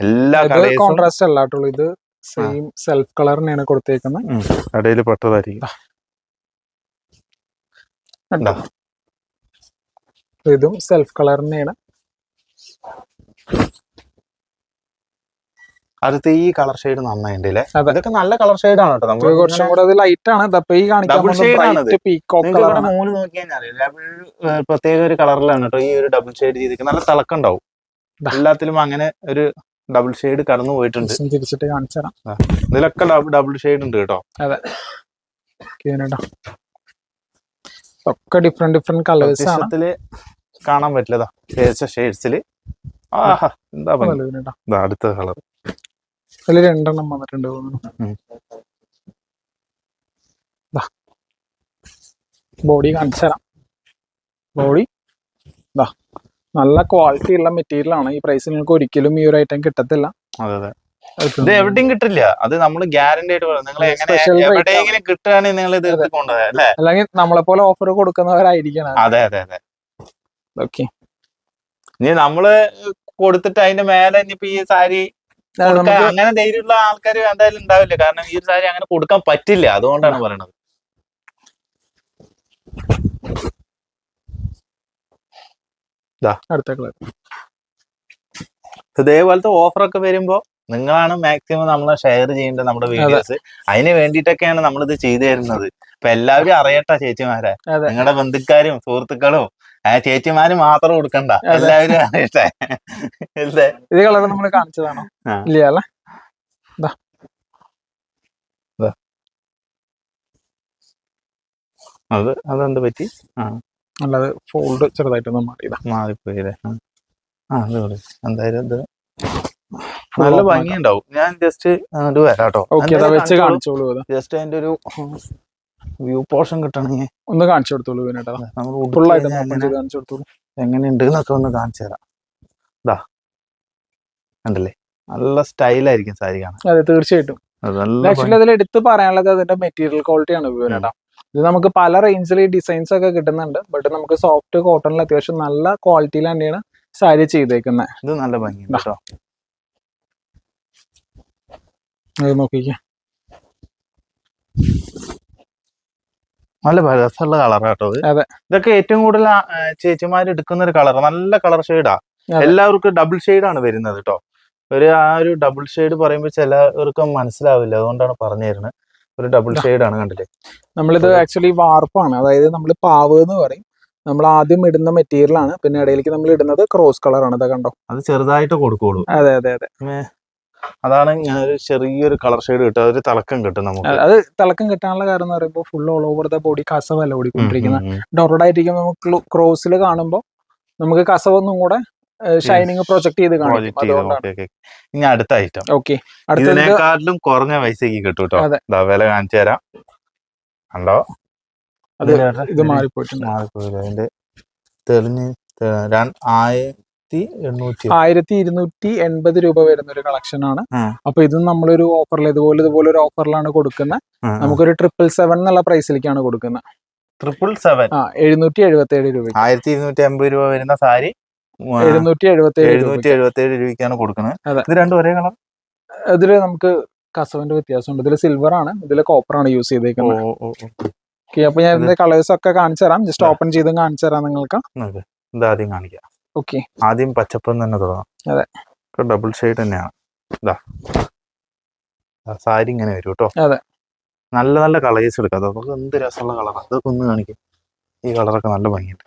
എല്ലാ കോൺട്രാസ്റ്റ് അല്ലാട്ടുള്ളൂ ഇത് സെയിം സെൽഫ് കളറിനാണ് കൊടുത്തേക്കുന്നത്. ഇടയിൽ പെട്ടതായിരിക്കും? ഇതും സെൽഫ് കളറിനെയാണ് അടുത്ത ഈ കളർ ഷെയ്ഡ് നന്നായിട്ടുണ്ട് ഇതൊക്കെ നല്ല കളർ ഷെയ്ഡ് ആണ് കേട്ടോ നമുക്ക് കുറച്ചും കൂടെ ലൈറ്റ് ആണ്. ഈ മൂന്ന് ഡബിൾ പ്രത്യേക ഒരു കളറിലാണ് കേട്ടോ ഈ ഒരു ഡബിൾ ഷെയ്ഡ് ചെയ്തിരിക്കുന്നത്. നല്ല തിളക്കം ഉണ്ടാവും എല്ലാത്തിലും അങ്ങനെ ഒരു ഡബിൾ ഷെയ്ഡ് കടന്നു പോയിട്ടുണ്ട്. തിരിച്ചിട്ട് കാണിച്ചു തരാം. ഇതിലൊക്കെ ഡബിൾ ഷെയ്ഡ് ഉണ്ട് കേട്ടോ. കേട്ടോ ഒക്കെ ഡിഫറെന്റ് ഡിഫറെന്റ് കളേഴ്സ് ആണ്. കാണാൻ പറ്റില്ലതാ ഷെയ്ഡ്സിൽ ആഹാ എന്താ അടുത്ത കളർ അതിൽ രണ്ടെണ്ണം വന്നിട്ടുണ്ട് തോന്നുന്നു. ബോഡി കാണിച്ചു തരാം. ബോഡി ഇതാ നല്ല ക്വാളിറ്റി ഉള്ള മെറ്റീരിയൽ ആണ്. ഈ പ്രൈസിൽ നിങ്ങൾക്ക് ഒരിക്കലും ഈ ഒരു ഐറ്റം കിട്ടത്തില്ല. അതെ അതെ. ഇത് എവിടെയും കിട്ടില്ല. അത് നമ്മൾ ഗ്യാരണ്ടി ആയിട്ട് പറയാം. നിങ്ങൾ എവിടെയെങ്കിലും കിട്ടുകയാണെങ്കിൽ നിങ്ങൾ ഇത് കൊണ്ടുപോയത് അല്ലേ? അല്ലെങ്കിൽ നമ്മളെ പോലെ ഓഫർ കൊടുക്കുന്നവരായിരിക്കണം. അതെ അതെ അതെ. ഓക്കെ ഇനി നമ്മൾ കൊടുത്തിട്ട് അതിന്റെ മേലെ ഇനിയിപ്പോ ഈ സാരി അങ്ങനെ ധൈര്യമുള്ള ആൾക്കാർ എന്തായാലും ഉണ്ടാവില്ല. കാരണം ഈ ഒരു സാരി അങ്ങനെ കൊടുക്കാൻ പറ്റില്ല. അതുകൊണ്ടാണ് പറയണത്. അടുത്ത കളർ ഇതേപോലത്തെ ഓഫറൊക്കെ ഒക്കെ വരുമ്പോ നിങ്ങളാണ് മാക്സിമം നമ്മളെ ഷെയർ ചെയ്യേണ്ടത് നമ്മുടെ വീഡിയോസ് അതിന് വേണ്ടിയിട്ടൊക്കെയാണ് നമ്മളിത് ചെയ്തു തരുന്നത്. ഇപ്പൊ എല്ലാവരും അറിയട്ടെ ചേച്ചിമാരെ. നിങ്ങളുടെ ബന്ധുക്കാരും സുഹൃത്തുക്കളും ആ ചേച്ചിമാര് മാത്രം കൊടുക്കണ്ട. എല്ലാവരും ഇത് കളർ നമ്മൾ കാണിച്ചതാണോ? ഇല്ല അത് അതെന്ത് പറ്റി? ആ. അല്ലാതെ ഫോൾഡ് ചെറുതായിട്ടൊന്നും മാറിയതാ. മാറിപ്പോയില്ലേ? ആ. അത് പറയും എന്തായാലും ഇത് നല്ല ഭംഗിയുണ്ടാവും. ഞാൻ ജസ്റ്റ് അങ്ങോട്ട് വരാട്ടോ. ജസ്റ്റ് അതിന്റെ ഒരു വ്യൂ പോർഷൻ കിട്ടണമെങ്കിൽ ഒന്ന് കാണിച്ചു കൊടുത്തോളൂ നമ്മൾ കാണിച്ചു കൊടുത്തോളൂ. എങ്ങനെയുണ്ട് എന്നൊക്കെ ഒന്ന് കാണിച്ചു തരാം. ഇതാ കണ്ടല്ലേ? നല്ല സ്റ്റൈലായിരിക്കും സാരി കാണാൻ. അതെ തീർച്ചയായിട്ടും. ആക്ച്വലി അതിൽ എടുത്ത് പറയാനുള്ളത് അതിന്റെ മെറ്റീരിയൽ ക്വാളിറ്റി ആണ് വിവരേട്ടാ. ഇത് നമുക്ക് പല റേഞ്ചിൽ ഡിസൈൻസ് ഒക്കെ കിട്ടുന്നുണ്ട്. ബട്ട് നമുക്ക് സോഫ്റ്റ് കോട്ടണിൽ അത്യാവശ്യം നല്ല ക്വാളിറ്റിയിൽ തന്നെയാണ് സാരി ചെയ്തേക്കുന്നത് ഇത് നല്ല ഭംഗി നോക്കിക്കേ. നല്ല രസമുള്ള കളറാ കേട്ടോ അതെ. ഇതൊക്കെ ഏറ്റവും കൂടുതൽ ചേച്ചിമാർ എടുക്കുന്ന ഒരു കളർ നല്ല കളർ ഷെയ്ഡാ. എല്ലാവർക്കും ഡബിൾ ആണ് വരുന്നത് കേട്ടോ ഒരു ആ ഒരു ഡബിൾ ഷെയ്ഡ് പറയുമ്പോൾ ചിലവർക്കും മനസ്സിലാവില്ല. അതുകൊണ്ടാണ് പറഞ്ഞു തരുന്നത്. ഒരു ഡബിൾ ഷെയ്ഡ് ആണ് കണ്ടില്ലേ നമ്മളിത്. ആക്ച്വലി വാർപ്പാണ്. അതായത് നമ്മൾ പാവ് എന്ന് പറയും. നമ്മൾ ആദ്യം ഇടുന്ന മെറ്റീരിയൽ ആണ്. പിന്നെ ഇടയിലേക്ക് നമ്മൾ ഇടുന്നത് ക്രോസ് കളർ ആണ്. കണ്ടോ? അത് ചെറുതായിട്ട് കൊടുക്കുള്ളൂ. അതെ അതെ അതെ. അതാണ് ഞാൻ ഒരു ചെറിയൊരു കളർ ഷെയ്ഡ് കിട്ടുക അതൊരു തിളക്കം കിട്ടും നമുക്ക്. അത് തിളക്കം കിട്ടാനുള്ള കാരണം എന്ന് പറയുമ്പോൾ full all over the body കസവല്ല ഓടിക്കൊണ്ടിരിക്കുന്ന. ഓടിക്കൊണ്ടിരിക്കുന്നത് ഉം. ഡൊറഡായിട്ടിരിക്കും നമുക്ക് ക്രോസിൽ കാണുമ്പോൾ നമുക്ക് കസവൊന്നും കൂടെ ഷൈനിങ് പ്രൊജക്ട് ചെയ്ത് ഇനി അടുത്ത ഐറ്റം ഓക്കെ അടുത്തത് ഇതിനേക്കാട്ടിലും കുറഞ്ഞ പൈസക്ക് കിട്ടും കേട്ടോ വില കാണിച്ചു തരാം. കണ്ടോ? ഇത് മാറിപ്പോയിട്ടുണ്ട്. മാറിപ്പോയില്ല അതിന്റെ തെളിഞ്ഞ് ആയിരത്തി എണ്ണൂറ്റി ആയിരത്തി ഇരുന്നൂറ്റി എൺപത് രൂപ വരുന്ന ഒരു കളക്ഷൻ ആണ്. അപ്പൊ ഇതും നമ്മളൊരു ഓഫറിൽ ഇതുപോലെ ഇതുപോലെ ഒരു ഓഫറിലാണ് കൊടുക്കുന്നത് നമുക്കൊരു ട്രിപ്പിൾ സെവൻ എന്നുള്ള പ്രൈസിലേക്കാണ് കൊടുക്കുന്നത് ട്രിപ്പിൾ സെവൻ എഴുന്നൂറ്റി എഴുപത്തി ഏഴ് രൂപ ആയിരത്തി ഇരുന്നൂറ്റി അമ്പത് രൂപ വരുന്ന സാരി എഴുന്നൂറ്റി എഴുപത്തി ഏഴ് എഴുന്നൂറ്റി രൂപ എഴുപത്തി ഏഴ് രൂപയ്ക്കാണ് കൊടുക്കുന്നത് ഇത് രണ്ടും ഒരേ കളർ? ഇതിൽ നമുക്ക് കസവിന്റെ വ്യത്യാസമുണ്ട്. ഇതിൽ സിൽവർ ആണ് ഇതിൽ കോപ്പർ ആണ് യൂസ് ചെയ്തേക്കുന്നത്. ഓക്കെ അപ്പൊ ഞാൻ ഇതിന്റെ കളേഴ്സ് ഒക്കെ കാണിച്ചു തരാം ജസ്റ്റ് ഓപ്പൺ ചെയ്തും കാണിച്ചു തരാം നിങ്ങൾക്ക് ആദ്യം കാണിക്കാം. ഓക്കെ. ആദ്യം പച്ചപ്പം തന്നെ തുടങ്ങാം. അതെ. ഡബിൾ ഷെയ്ഡ് തന്നെയാണ്. ഇതാ സാരി ഇങ്ങനെ വരും കേട്ടോ. അതെ. നല്ല നല്ല കളേഴ്സ് എടുക്കാം. അതൊക്കെ എന്ത് രസമുള്ള കളറാണ് അതൊക്കെ ഒന്ന് കാണിക്കും. ഈ കളറൊക്കെ നല്ല ഭംഗിയുണ്ട്.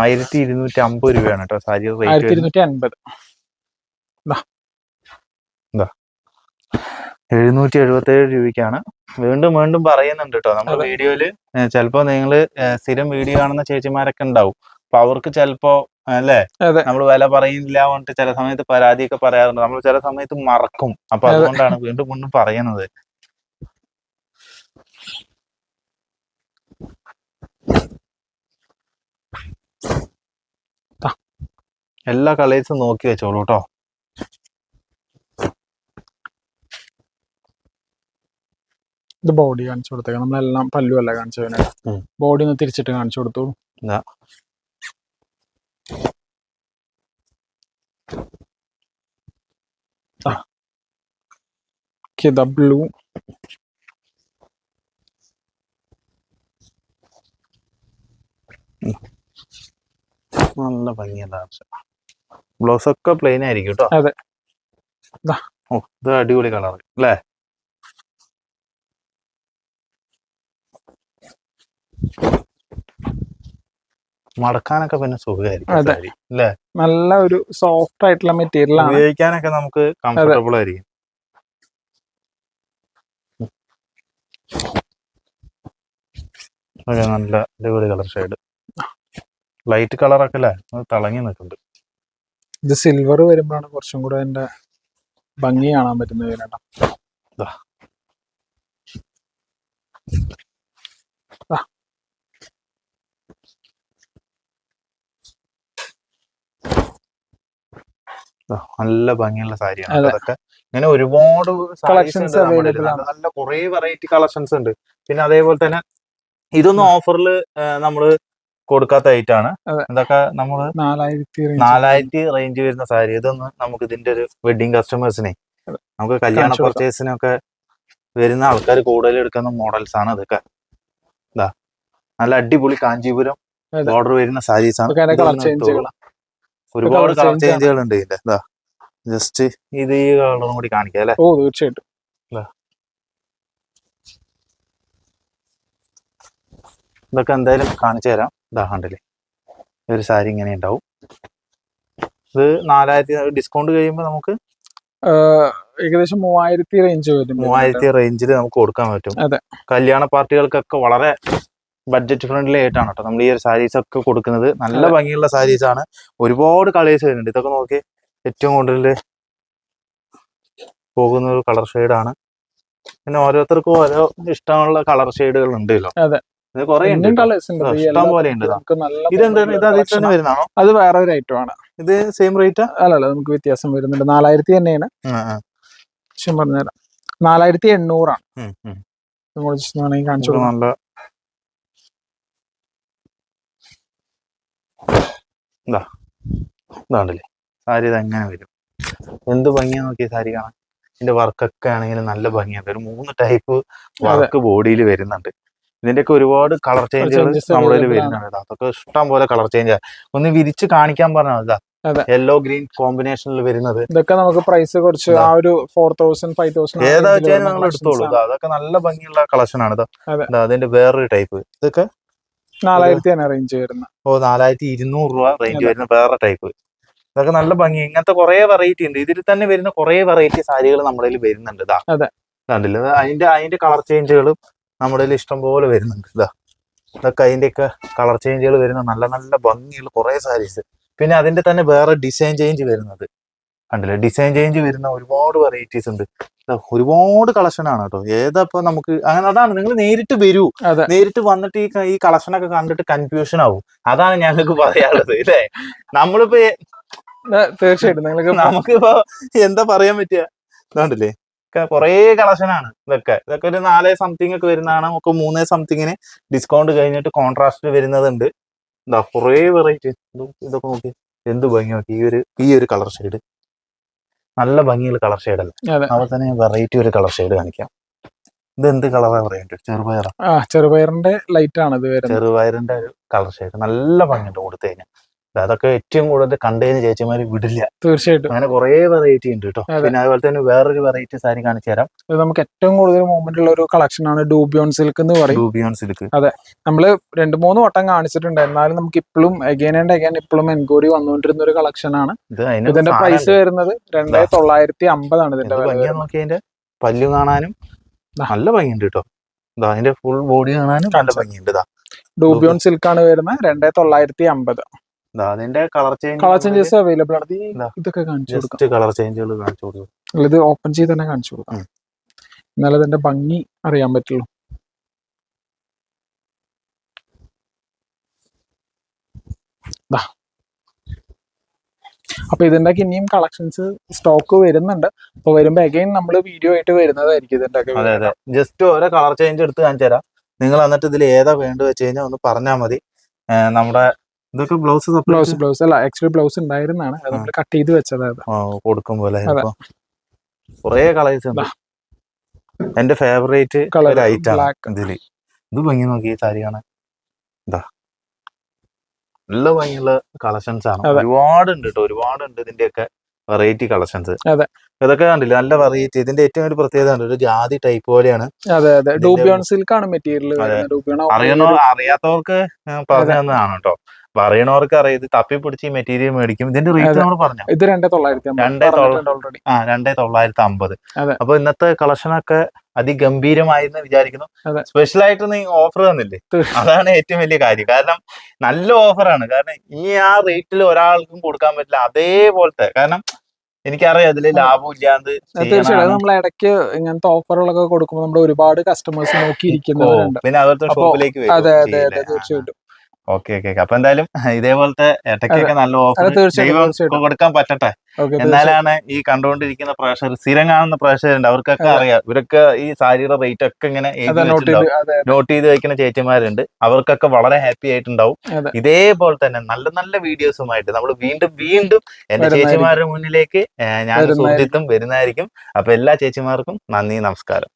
ആയിരത്തി ഇരുന്നൂറ്റി അമ്പത് രൂപയാണ് കേട്ടോ സാരി റേറ്റ് ആയിരത്തി ഇരുന്നൂറ്റി അൻപത് എഴുന്നൂറ്റി എഴുപത്തി ഏഴ് രൂപയ്ക്കാണ്. വീണ്ടും വീണ്ടും പറയുന്നുണ്ട് കേട്ടോ നമ്മുടെ. വീഡിയോയിൽ ചിലപ്പോ നിങ്ങൾ സ്ഥിരം വീഡിയോ കാണുന്ന ചേച്ചിമാരൊക്കെ ഉണ്ടാവും. അപ്പൊ അവർക്ക് ചിലപ്പോ അല്ലേ. നമ്മൾ വില പറയുന്നില്ല പറഞ്ഞിട്ട് ചില സമയത്ത് പരാതിയൊക്കെ പറയാറുണ്ട്. നമ്മൾ ചില സമയത്ത് മറക്കും. അപ്പൊ അതുകൊണ്ടാണ് വീണ്ടും വീണ്ടും പറയുന്നത്. എല്ലാ കളേഴ്സും നോക്കി വെച്ചോളൂ കേട്ടോ ഇത് ബോഡി കാണിച്ചു കൊടുത്തേക്കാം നമ്മളെല്ലാം പല്ലു അല്ല കാണിച്ചു ബോഡി ഒന്ന് തിരിച്ചിട്ട് കാണിച്ചു കൊടുത്തു. ബ്ലൂ നല്ല ഭംഗിയല്ല ബ്ലൗസ് ഒക്കെ പ്ലെയിൻ ആയിരിക്കും കേട്ടോ. അതെ. ഇത്. അടിപൊളി കളർ അല്ലേ മടക്കാനൊക്കെ പിന്നെ സുഖമായിരിക്കും അല്ലേ? നല്ല ഒരു സോഫ്റ്റ് ആയിട്ടുള്ള മെറ്റീരിയൽ ആണ്. ഉപയോഗിക്കാനൊക്കെ നമുക്ക് കംഫർട്ടബിൾ ആയിരിക്കും. നല്ല അടിപൊളി കളർ ഷെയ്ഡ് ലൈറ്റ് കളറൊക്കെ അല്ലേ? തിളങ്ങി നിൽക്കുന്നുണ്ട്. ഇത് സിൽവർ വരുമ്പോഴാണ് കുറച്ചും കൂടെ അതിന്റെ ഭംഗി കാണാൻ പറ്റുന്നത് ഇതിനേട്ടാ ദാ. ദാ. ആ, നല്ല ഭംഗിയുള്ള സാരിയാണ്. അതൊക്കെ ഇങ്ങനെ ഒരുപാട് കളക്ഷൻസ്. നല്ല കുറെ വെറൈറ്റി കളക്ഷൻസ് ഉണ്ട്. പിന്നെ അതേപോലെ തന്നെ ഇതൊന്നും ഓഫറിൽ നമ്മൾ കൊടുക്കാത്ത ഐറ്റം ആണ്. അതെ. ഇതൊക്കെ നമ്മൾ നാലായിരത്തി. റേഞ്ച് വരുന്ന സാരി. ഇതൊന്നും നമുക്ക് ഇതിന്റെ ഒരു വെഡിങ് കസ്റ്റമേഴ്സിനെ നമുക്ക് കല്യാണ പർച്ചേസിനൊക്കെ വരുന്ന ആൾക്കാർ കൂടുതൽ എടുക്കുന്ന മോഡൽസ് ആണ് ഇതൊക്കെ. ഇതാ നല്ല അടിപൊളി കാഞ്ചീപുരം. ബോർഡർ വരുന്ന സാരീസ് ആണ്. ഒരുപാട് കളർ. ചേഞ്ചുകൾ ഉണ്ട് ഇതിന്റെ. ജസ്റ്റ് ഇത് ഈ കളറും കൂടി കാണിക്കാം അല്ലെ? ഓ തീർച്ചയായിട്ടും. ഇതൊക്കെ എന്തായാലും കാണിച്ചു തരാം. കണ്ടില്ലേ? ഒരു സാരി ഇങ്ങനെ ഉണ്ടാവും. ഇത് നാലായിരത്തി ഡിസ്കൗണ്ട് കഴിയുമ്പോൾ നമുക്ക് ഏകദേശം മൂവായിരത്തി റേഞ്ച് വരും. മൂവായിരത്തി റേഞ്ചിൽ നമുക്ക് കൊടുക്കാൻ പറ്റും. അതെ. കല്യാണ പാർട്ടികൾക്കൊക്കെ വളരെ ബഡ്ജറ്റ് ഫ്രണ്ട്ലി ആയിട്ടാണ് കേട്ടോ നമ്മൾ ഈ ഒരു സാരീസ് ഒക്കെ കൊടുക്കുന്നത്. നല്ല ഭംഗിയുള്ള സാരീസ് ആണ്. ഒരുപാട് കളേഴ്സ് വരുന്നുണ്ട്. ഇതൊക്കെ നോക്കി ഏറ്റവും കൂടുതൽ പോകുന്ന ഒരു കളർ ആണ്. പിന്നെ ഓരോരുത്തർക്കും ഓരോ ഇഷ്ടമുള്ള കളർ ഷെയ്ഡുകൾ ഉണ്ടല്ലോ കുറെ ഉണ്ട് ഇഷ്ടം പോലെ ഉണ്ട് ഇതെന്താണ് ഇത് അതിൽ തന്നെ വരുന്നതാണോ? അത് വേറെ ഒരു ഐറ്റം ആണ്. ഇത് സെയിം റേറ്റ് അല്ലല്ല നമുക്ക് വ്യത്യാസം വരുന്നുണ്ട്. നാലായിരത്തി തന്നെയാണ് പറഞ്ഞുതരാം. നാലായിരത്തി എണ്ണൂറാണ്. കാണിച്ചു നല്ല ഇതാ ഇതാണ്ടല്ലേ? സാരി ഇത് എങ്ങനെ വരും? എന്ത് ഭംഗിയാ നോക്കിയ സാരി കാണാൻ? ഇതിന്റെ വർക്കൊക്കെ ആണെങ്കിൽ നല്ല ഭംഗിയുണ്ട് ഒരു മൂന്ന് ടൈപ്പ് വർക്ക് ബോഡിയിൽ വരുന്നുണ്ട്. ഇതിന്റെയൊക്കെ ഒരുപാട് കളർ ചേഞ്ചുകൾ changes നമ്മുടെ വരുന്നുണ്ട് അതൊക്കെ ഇഷ്ടം പോലെ കളർ ചേഞ്ച് ഒന്ന് വിരിച്ച് കാണിക്കാൻ അതെ. യെല്ലോ ഗ്രീൻ കോമ്പിനേഷനിൽ വരുന്നത്. ഇതൊക്കെ നമുക്ക് പ്രൈസ് കുറച്ച് ആ ഒരു ഫോർ തൗസൻഡ് ഫൈവ് തൗസൻഡ് ഏതാ വെച്ചാൽ നിങ്ങൾ എടുത്തോളൂ. അതൊക്കെ നല്ല ഭംഗിയുള്ള കളക്ഷൻ ആണ്. അതിന്റെ വേറൊരു ടൈപ്പ് ഇതൊക്കെ റേഞ്ച് ഓ നാലായിരത്തി ഇരുന്നൂറ് രൂപ റേഞ്ച്. വരുന്ന വേറെ ടൈപ്പ് ഇതൊക്കെ നല്ല ഭംഗി ഇങ്ങനത്തെ കുറെ വെറൈറ്റി ഉണ്ട്. ഇതിൽ തന്നെ വരുന്ന കുറെ വെറൈറ്റി സാരികൾ നമ്മുടെ കയ്യിൽ വരുന്നുണ്ട് ഇതാ. കണ്ടില്ല? അതിന്റെ അതിന്റെ കളർ ചേഞ്ചുകളും നമ്മുടെ കയ്യിൽ ഇഷ്ടം പോലെ വരുന്നുണ്ട് ഇതാ. ഇതൊക്കെ അതിന്റെയൊക്കെ കളർ ചേഞ്ചുകൾ വരുന്ന നല്ല നല്ല ഭംഗിയുള്ള കുറെ സാരീസ് പിന്നെ അതിന്റെ തന്നെ വേറെ ഡിസൈൻ ചേഞ്ച് വരുന്നത്. കണ്ടില്ലേ? ഡിസൈൻ ചേഞ്ച് വരുന്ന ഒരുപാട് വെറൈറ്റീസ് ഉണ്ട്. ഒരുപാട് കളക്ഷനാണ് കേട്ടോ. ഏതപ്പോ നമുക്ക് അങ്ങനെ അതാണ് നിങ്ങൾ നേരിട്ട് വരൂ. നേരിട്ട് വന്നിട്ട് ഈ കളക്ഷനൊക്കെ ഈ കണ്ടിട്ട് കൺഫ്യൂഷൻ ആവും. അതാണ് ഞങ്ങൾക്ക് പറയാനുള്ളത് ഇല്ലേ? നമ്മളിപ്പോ തീർച്ചയായിട്ടും. നിങ്ങൾക്ക് നമുക്കിപ്പോ എന്താ പറയാൻ പറ്റുക? ഇതാണ്ടില്ലേ? കൊറേ കളക്ഷനാണ് ആണ് ഇതൊക്കെ. ഇതൊക്കെ ഒരു നാല് സംതിങ് ഒക്കെ വരുന്നതാണ്. നമുക്ക് മൂന്ന് സംതിങ്ങിന് ഡിസ്കൗണ്ട് കഴിഞ്ഞിട്ട് കോൺട്രാസ്റ്റ് വരുന്നതുണ്ട്. എന്താ കുറേ വെറൈറ്റി ഇതൊക്കെ നോക്കി എന്ത് ഭംഗി നോക്കി ഈ ഒരു ഈ ഒരു കളർ ഷെയ്ഡ് നല്ല ഭംഗിയുള്ള കളർ ഷെയ്ഡ് അല്ല. അതുപോലെ തന്നെ വെറൈറ്റി ഒരു കളർ ഷെയ്ഡ് കാണിക്കാം. ഇത് എന്ത് കളറാ പറയുന്നത് ചെറുപയറാ? ചെറുപയറിന്റെ ലൈറ്റ് ആണ് ഇത് ചെറുപയറിന്റെ ഒരു കളർ ഷെയ്ഡ് നല്ല ഭംഗിയുണ്ട് കൊടുത്തു കഴിഞ്ഞാൽ അതൊക്കെ ഏറ്റവും കൂടുതൽ കണ്ടതിന് ചേച്ചിമാര് വിടില്ല. തീർച്ചയായിട്ടും. അങ്ങനെ കുറെ വെറൈറ്റി ഉണ്ട് കേട്ടോ. പിന്നെ അതുപോലെ തന്നെ വേറൊരു വെറൈറ്റി സാരി കാണിച്ചു തരാം. നമുക്ക് ഏറ്റവും കൂടുതൽ മൂവ്മെന്റ് ഉള്ള ഒരു കളക്ഷൻ ആണ് ഡൂബിയോൺ സിൽക്ക് എന്ന് പറയും. ഡൂബിയോൺ സിൽക്ക് അതെ. നമ്മൾ രണ്ട് മൂന്ന് വട്ടം കാണിച്ചിട്ടുണ്ട്. എന്നാലും നമുക്ക് ഇപ്പോഴും അഗൈൻ ആൻഡ് അഗൈൻ ഇപ്പോഴും എൻക്വയറി വന്നുകൊണ്ടിരുന്ന ഒരു കളക്ഷൻ ആണ്. ഇതിന്റെ പ്രൈസ് വരുന്നത് രണ്ടേ തൊള്ളായിരത്തി അമ്പതാണ് ഇതിന്റെ പല്ലു കാണാനും നല്ല ഭംഗിയുണ്ട് കേട്ടോ. അതിന്റെ ഫുൾ ബോഡി കാണാനും നല്ല ഭംഗിയുണ്ട്. ഡൂബിയോൺ സിൽക്ക് ആണ് വരുന്നത് രണ്ടേ തൊള്ളായിരത്തി അമ്പത് അതിന്റെ colour change colour changes available ആണ്. ഇതൊക്കെ കാണിച്ചു കൊടുക്കാം. കളർ ചേഞ്ചുകൾ കാണിച്ചു കൊടുക്കും. ഇത് ഓപ്പൺ ചെയ്ത് തന്നെ കാണിച്ചു കൊടുക്കാം. എന്നാലും അതിന്റെ ഭംഗി അറിയാൻ പറ്റുള്ളൂ. അപ്പൊ ഇതിന്റെ ഒക്കെ ഇനിയും കളക്ഷൻസ് സ്റ്റോക്ക് വരുന്നുണ്ട്. അപ്പൊ വരുമ്പോ അഗൈൻ നമ്മൾ വീഡിയോ ആയിട്ട് വരുന്നതായിരിക്കും അതെ ജസ്റ്റ് ഓരോ കളർ ചേഞ്ച് എടുത്ത് കാണിച്ചു തരാം. നിങ്ങൾ എന്നിട്ട് ഇതിൽ ഏതാ വേണ്ടത് വെച്ച് കഴിഞ്ഞാൽ ഒന്ന് പറഞ്ഞാൽ മതി. നമ്മുടെ ഇതൊക്കെ ബ്ലൗസ് ബ്ലൗസ് ബ്ലൗസ് അല്ല ആക്ച്വലി ബ്ലൗസ് ഉണ്ടായിരുന്നാണ്. അത് നമ്മൾ കട്ട് ചെയ്ത് വെച്ചത് അത്. കൊടുക്കും പോലെ. കൊറേ കളേഴ്സ് എന്റെ ഫേവറേറ്റ് ഒരു ഐറ്റം. ഇതിൽ. ഇത് ഭംഗി നോക്കി സാരി കാണാൻ ഇതാ നല്ല ഭംഗിയുള്ള കളക്ഷൻസ് ആണ്. അതെ. ഒരുപാട് ഉണ്ട് കേട്ടോ ഒരുപാട് ഉണ്ട് ഇതിന്റെയൊക്കെ വെറൈറ്റി കളക്ഷൻസ്. ഇതൊക്കെ കണ്ടില്ല? നല്ല വെറൈറ്റി ഇതിന്റെ ഏറ്റവും ഒരു പ്രത്യേകത ഒരു ജാതി ടൈപ്പ് പോലെയാണ്. ഡൂബിയോൺ സിൽക്ക് ആണ് മെറ്റീരിയൽ അറിയണോ അറിയാത്തവർക്ക് പറഞ്ഞു തന്നതാണ് കേട്ടോ അപ്പൊ അറിയണവർക്ക് അറിയാം ഇത് തപ്പി പിടിച്ച് ഈ മെറ്റീരിയൽ മേടിക്കും. ഇതിന്റെ റേറ്റ് നമ്മൾ പറഞ്ഞു? ഇത് രണ്ടേ തൊള്ളായിരത്തി രണ്ടേ ആ രണ്ടേ തൊള്ളായിരത്തി അമ്പത്. അപ്പൊ ഇന്നത്തെ കളക്ഷൻ ഒക്കെ അതിഗംഭീരമായെന്ന് വിചാരിക്കുന്നു. സ്പെഷ്യൽ ആയിട്ട് നീ ഓഫർ തന്നില്ലേ? അതാണ് ഏറ്റവും വലിയ കാര്യം. കാരണം നല്ല ഓഫറാണ് കാരണം ഈ ആ റേറ്റിൽ ഒരാൾക്കും കൊടുക്കാൻ പറ്റില്ല. അതേപോലത്തെ. കാരണം എനിക്കറിയാം അതിൽ ഇല്ലാന്ന് തീർച്ചയായിട്ടും. നമ്മൾ ഇടയ്ക്ക് ഇങ്ങനത്തെ ഓഫറുകളൊക്കെ കൊടുക്കുമ്പോൾ നമ്മൾ ഒരുപാട് കസ്റ്റമേഴ്സ് നോക്കിയിരിക്കുന്നവരുണ്ട്. അതെ അതെ അതെ തീർച്ചയായിട്ടും. ഓക്കെ ഓക്കെ അപ്പൊ എന്തായാലും (laughs) ഇതേപോലത്തെ ഇടയ്ക്കൊക്കെ നല്ല ഓഫർ ദൈവം കൊടുക്കാൻ പറ്റട്ടെ. എന്നാലാണ് ഈ കണ്ടുകൊണ്ടിരിക്കുന്ന പ്രേക്ഷകർ സ്ഥിരം കാണുന്ന പ്രേക്ഷകരുണ്ട് അവർക്കൊക്കെ അറിയാം. ഇവരൊക്കെ ഈ സാരിയുടെ റേറ്റ് ഒക്കെ ഇങ്ങനെ നോട്ട് ചെയ്ത് വെക്കുന്ന ചേച്ചിമാരുണ്ട്. അവർക്കൊക്കെ വളരെ ഹാപ്പി ആയിട്ടുണ്ടാവും. ഇതേപോലെ തന്നെ നല്ല നല്ല വീഡിയോസുമായിട്ട് നമ്മൾ വീണ്ടും വീണ്ടും എന്റെ ചേച്ചിമാരുടെ മുന്നിലേക്ക് ഞാൻ. സുഹൃത്തും വരുന്നതായിരിക്കും. അപ്പൊ എല്ലാ ചേച്ചിമാർക്കും നന്ദി നമസ്കാരം.